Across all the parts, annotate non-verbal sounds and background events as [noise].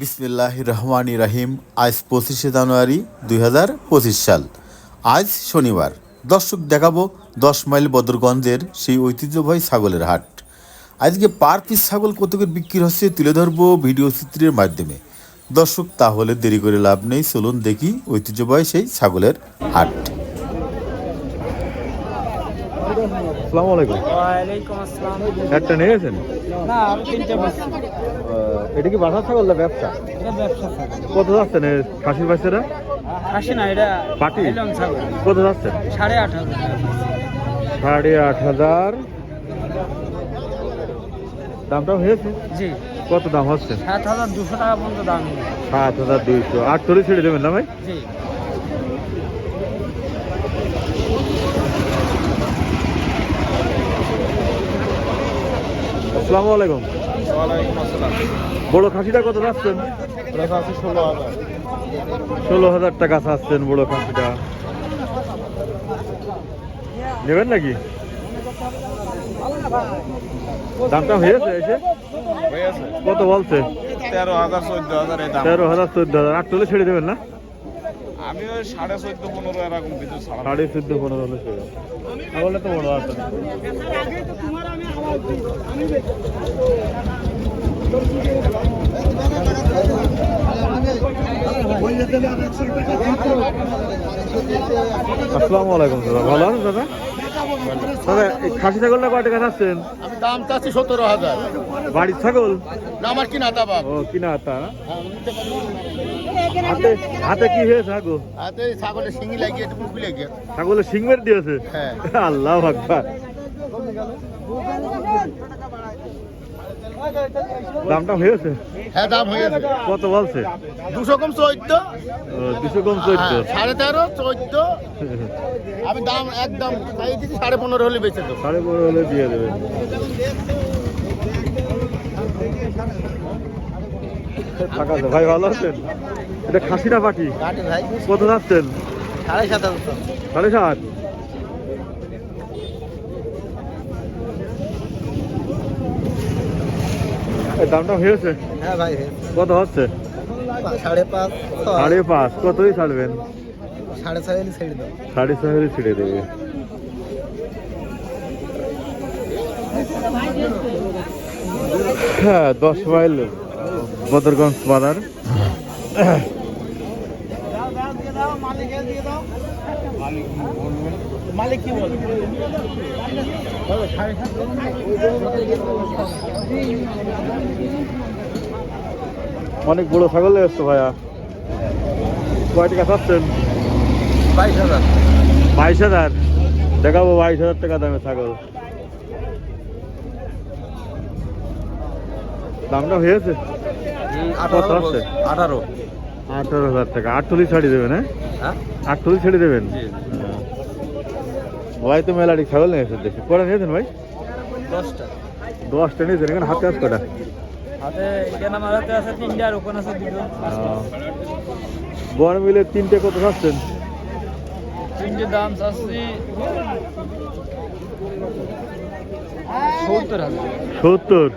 বিসমিল্লাহ রহমান রাহিম আজ পঁচিশে জানুয়ারি দুই হাজার পঁচিশ সাল। আজ শনিবার। দর্শক দেখাবো দশ মাইল বদরগঞ্জের সেই ঐতিহ্যবাহী ছাগলের হাট। আজকে পার পিস ছাগল কত করে বিক্রি হচ্ছে তুলে ধরবো ভিডিও চিত্রের মাধ্যমে। দর্শক তাহলে দেরি করে লাভ নেই চলুন দেখি ঐতিহ্যবাহী সেই ছাগলের হাট। আসসালামু আলাইকুম। ওয়ালাইকুম আসসালাম। একটা নিয়েছেন না আমি তিনটে বসছি এটা কি বাসা ছাগল না ব্যবসা? কত যাচ্ছে খাসির বাচ্চারা খাসি না এটা পাটি? কত যাচ্ছেন সাড়ে আট হাজার। সাড়ে আট হাজার। দামটা হয়েছে? জি। কত দাম হচ্ছে? সাত হাজার দুশো টাকা পর্যন্ত দাম। সাত হাজার দুইশো। আট তরি ছেড়ে দেবেন না ভাই? জি। আসসালামু আলাইকুম। বড় খাসিটা কত যাচ্ছেন ষোলো হাজার টাকা চাচ্ছেন বড় খাসিটা। নেবেন নাকি? দামটা হয়েছে এসে? কত বলছে? তেরো হাজার চোদ্দ হাজার তেরো হাজার চোদ্দ হাজার। আট ছেড়ে দেবেন না? আমি ওই সাড়ে চোদ্দ, পনেরো এরকম কিছু সাড়ে চোদ্দ, পনেরো হলে তাহলে তো বড় আসসালামু আলাইকুম দাদা, ভালো আছেন দাদা? দাদা এই খাসি ছাগলটা কয় টাকা চাচ্ছেন? আমি দাম চাচ্ছি সতেরো হাজার। বাড়ির ছাগল? না আমার কি হাতা বাবা ও কিনা তা হাতে হাতে কি হয়েছে হাতে ছাগলের শিঙি লাগিয়ে একটু মুখি লাগিয়ে। ছাগলের মেরে দিয়েছে? হ্যাঁ। আল্লাহ আকবার। দামটা হয়েছে হ্যাঁ দাম হয়েছে কত বলছে? দুশো কম চোদ্দ। দুশো কম চোদ্দ। হ্যাঁ, সাড়ে তেরো চোদ্দ। [laughs] আমি দাম একদম সাড়ে পনেরো হলে বেঁচে দেবো। সাড়ে পনেরো হলে দিয়ে দেবে। টাকা তো ভাই ভালো আছেন? এটা খাসিটা পাটি? কত যাচ্ছেন? সাড়ে সাত সাড়ে সাত? দামটা হয়েছে হ্যাঁ ভাই কত হচ্ছে? সাড়ে পাঁচ সাড়ে পাঁচ। কতই ছাড়বেন? সাড়ে ছয় ছেড়ে দেবো। সাড়ে ছয় ছিঁড়ে দেবে। হ্যাঁ দশ মাইল বদরগঞ্জ বাজার। মালিক কি বলে অনেক বড় ছাগল এসছো ভাইয়া। কয় টাকা চাচ্ছেন? বাইশ হাজার। বাইশ হাজার? দেখাবো বাইশ হাজার টাকা দামে ছাগল। দামটা হয়েছে? আঠারো। আঠারো হাজার টাকা। আটটলি ছাড়ি দেবেন হ্যাঁ? হ্যাঁ? আটটলি ছেড়ে দেবেন। ভাই তো মেলাটি ছাগল নিয়েছেন দেখি। কটা নিয়েছেন ভাই? দশটা। দশটা নিয়েছেন এখানে হাতে কটা? আছে দুটো। বন মিলে তিনটে কত খাচ্ছেন তিনটে দাম চাচ্ছি সত্তর সত্তর?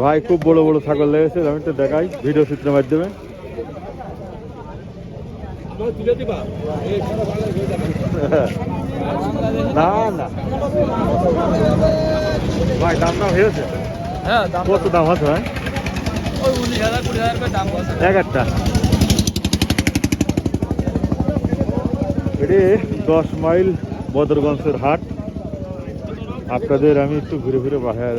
ভাই খুব বড় বড় ছাগল লেগেছে আমি তো দেখাই ভিডিও চিত্রের মাধ্যমে। না না। ভাই দামটা হয়েছে? হ্যাঁ কত দাম আছে ভাই? উনিশ হাজার কুড়ি হাজার দাম এক একটা। এটি দশ মাইল বদরগঞ্জের হাট। আপনাদের আমি একটু ঘুরে ঘুরে বাহার